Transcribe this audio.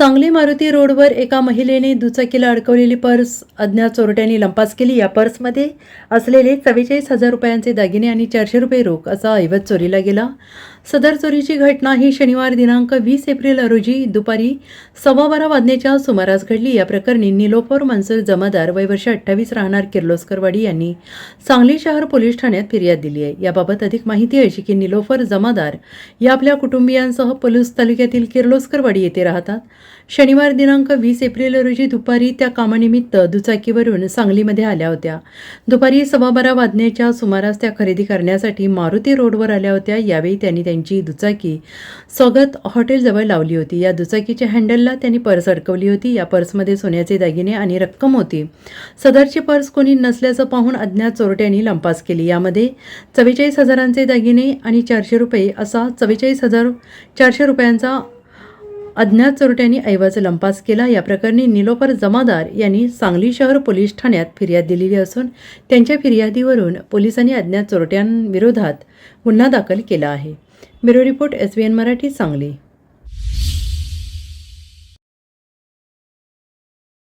सांगली मारुती रोडवर एका महिलेने दुचाकीला अडकवलेली पर्स अज्ञात चोरट्यांनी लंपास केली. या पर्समध्ये असलेले चव्वेचाळीस हजार रुपयांचे दागिने आणि चारशे रुपये रोख असा ऐवज चोरीला गेला. सदर चोरीची घटना ही शनिवार दिनांक वीस एप्रिल रोजी दुपारी सव्वा बारा वाजण्याच्या सुमारास घडली. या प्रकरणी निलोफर मनसूर जमादार वय वर्ष अठ्ठावीस राहणार किर्लोस्करवाडी यांनी सांगली शहर पोलीस ठाण्यात फिर्याद दिली आहे. याबाबत अधिक माहिती अशी की निलोफर जमादार या आपल्या कुटुंबियांसह पलूस तालुक्यातील किर्लोस्करवाडी येथे राहतात. शनिवार दिनांक वीस एप्रिल रोजी दुपारी त्या कामानिमित्त दुचाकीवरून सांगलीमध्ये आल्या होत्या. दुपारी सव्वा बारा वाजण्याच्या सुमारास त्या खरेदी करण्यासाठी मारुती रोडवर आल्या होत्या. यावेळी त्यांनी त्यांची दुचाकी. स्वागत हॉटेलजवळ लावली होती. या दुचाकीच्या हँडलला त्यांनी पर्स अडकवली होती. या पर्समध्ये सोन्याचे दागिने आणि रक्कम होती. सदरची पर्स कोणी नसल्याचं पाहून अज्ञात चोरट्यांनी लंपास केली. यामध्ये चव्वेचाळीस हजारांचे दागिने आणि चारशे रुपये असा चव्वेचाळीस हजार चारशे रुपयांचा अज्ञात चोरट्यांनी ऐवज लंपास केला. या प्रकरणी निलोफर जमादार यांनी सांगली शहर पोलीस ठाण्यात फिर्याद दिलेली असून त्यांच्या फिर्यादीवरून पोलिसांनी अज्ञात चोरट्यांविरोधात गुन्हा दाखल केला आहे. Bureau report S B N Marathi Sangli.